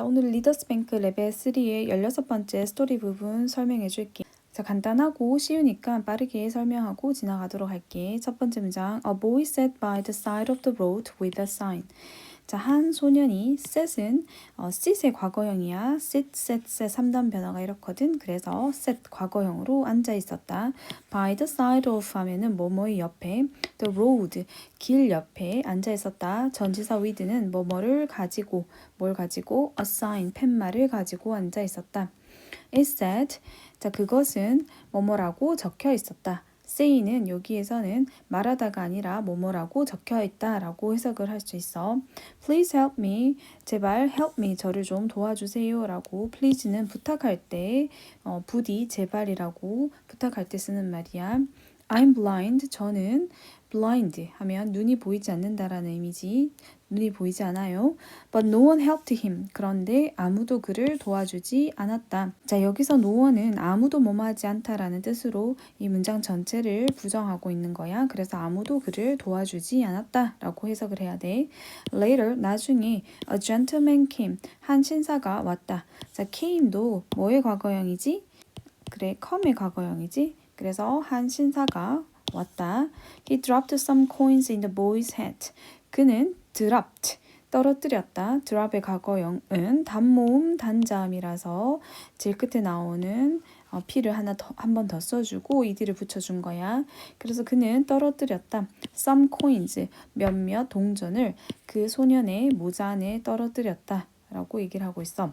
자, 오늘 리더스뱅크 레벨 3의 16번째 스토리 부분 설명해 줄게. 자, 간단하고 쉬우니까 빠르게 설명하고 지나가도록 할게. 첫 번째 문장. A boy sat by the side of the road with a sign. 자, 한 소년이 sit은 어, sit의 과거형이야. sit, sat, set 3단 변화가 이렇거든. 그래서 sat 과거형으로 앉아 있었다. by the side of 하면은 뭐뭐의 옆에 the road 길 옆에 앉아 있었다. 전지사 with는 뭐뭐를 가지고 뭘 가지고 a sign 팻말을 가지고 앉아 있었다. It said 자 그것은 뭐뭐라고 적혀 있었다. say는 여기에서는 말하다가 아니라 뭐뭐라고 적혀 있다라고 해석을 할 수 있어. Please help me. 제발 help me. 저를 좀 도와주세요라고 please는 부탁할 때 어, 부디 제발이라고 부탁할 때 쓰는 말이야. I'm blind. 저는 blind 하면 눈이 보이지 않는다라는 의미지. 눈이 보이지 않아요. But no one helped him. 그런데 아무도 그를 도와주지 않았다. 자, 여기서 no one은 아무도 뭐뭐하지 않다라는 뜻으로 이 문장 전체를 부정하고 있는 거야. 그래서 아무도 그를 도와주지 않았다라고 해석을 해야 돼. Later, 나중에 a gentleman came. 한 신사가 왔다. 자, came도 뭐의 과거형이지? 그래, come의 과거형이지? 그래서 한 신사가 왔다. He dropped some coins in the boy's hat. 그는 dropped 떨어뜨렸다. drop의 과거형은 단모음 단자음이라서 제일 끝에 나오는 어, P를 하나 한 번 더 써주고 ed를 붙여준 거야. 그래서 그는 떨어뜨렸다. some coins 몇몇 동전을 그 소년의 모자 안에 떨어뜨렸다. 라고 얘기를 하고 있어.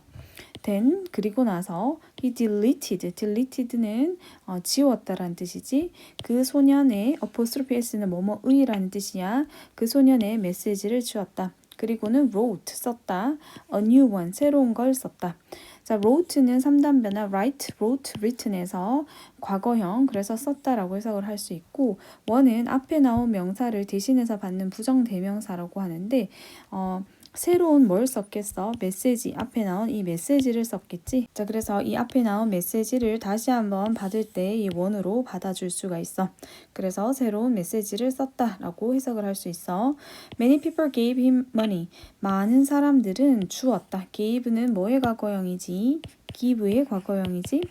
then 그리고 나서 he deleted deleted는 어, 지웠다라는 뜻이지. 그 소년의 apostrophe s는 뭐뭐의라는 뜻이야. 그 소년의 메시지를 지웠다. 그리고는 wrote 썼다. A new one 새로운 걸 썼다. 자 wrote는 3단 변화 write wrote written에서 과거형 그래서 썼다라고 해석을 할 수 있고 원은 앞에 나온 명사를 대신해서 받는 부정 대명사라고 하는데 어 새로운 뭘 썼겠어? 메시지. 앞에 나온 이 메시지를 썼겠지? 자, 그래서 이 앞에 나온 메시지를 다시 한번 받을 때 이 원으로 받아줄 수가 있어. 그래서 새로운 메시지를 썼다 라고 해석을 할 수 있어. Many people gave him money. 많은 사람들은 주었다. gave는 뭐의 과거형이지? give의 과거형이지?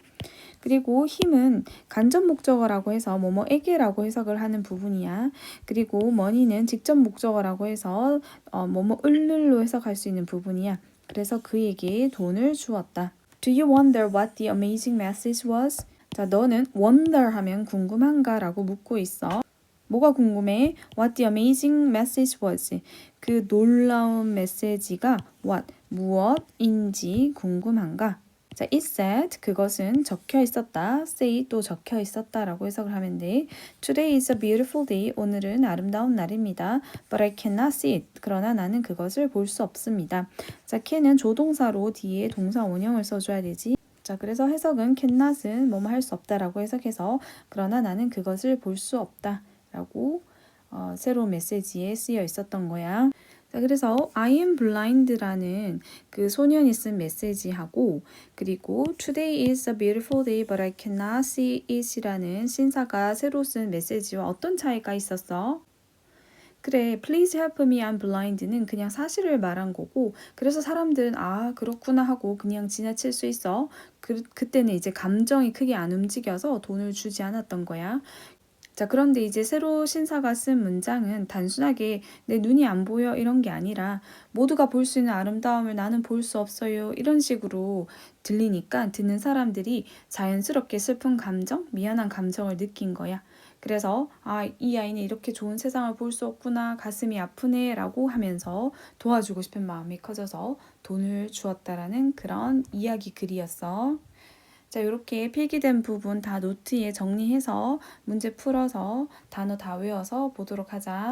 그리고 힘은 간접 목적어라고 해서 뭐뭐에게라고 해석을 하는 부분이야. 그리고 머니는 직접 목적어라고 해서 어, 뭐뭐 을를로 해석할 수 있는 부분이야. 그래서 그에게 돈을 주었다. Do you wonder what the amazing message was? 자, 너는 wonder 하면 궁금한가? 라고 묻고 있어. 뭐가 궁금해? What the amazing message was? 그 놀라운 메시지가 what? 무엇인지 궁금한가? 자, it said 그것은 적혀 있었다. say 또 적혀 있었다라고 해석을 하면 돼. Today is a beautiful day. 오늘은 아름다운 날입니다. But I cannot see it. 그러나 나는 그것을 볼 수 없습니다. 자, can은 조동사로 뒤에 동사 원형을 써줘야 되지. 자, 그래서 해석은 cannot은 뭐뭐 할 수 없다라고 해석해서 그러나 나는 그것을 볼 수 없다라고 어, 새로운 메시지에 쓰여 있었던 거야. 자, 그래서 I am blind라는 그 소년이 쓴 메시지하고 그리고 Today is a beautiful day but I cannot see it이라는 신사가 새로 쓴 메시지와 어떤 차이가 있었어? 그래, please help me, I'm blind는 그냥 사실을 말한 거고, 그래서 사람들은 아, 그렇구나 하고 그냥 지나칠 수 있어. 그, 그때는 이제 감정이 크게 안 움직여서 돈을 주지 않았던 거야. 자, 그런데 이제 새로 신사가 쓴 문장은 단순하게 내 눈이 안 보여 이런 게 아니라 모두가 볼 수 있는 아름다움을 나는 볼 수 없어요. 이런 식으로 들리니까 듣는 사람들이 자연스럽게 슬픈 감정, 미안한 감정을 느낀 거야. 그래서 아, 이 아이는 이렇게 좋은 세상을 볼 수 없구나. 가슴이 아프네. 라고 하면서 도와주고 싶은 마음이 커져서 돈을 주었다라는 그런 이야기 글이었어. 자, 이렇게 필기된 부분 다 노트에 정리해서 문제 풀어서 단어 다 외워서 보도록 하자.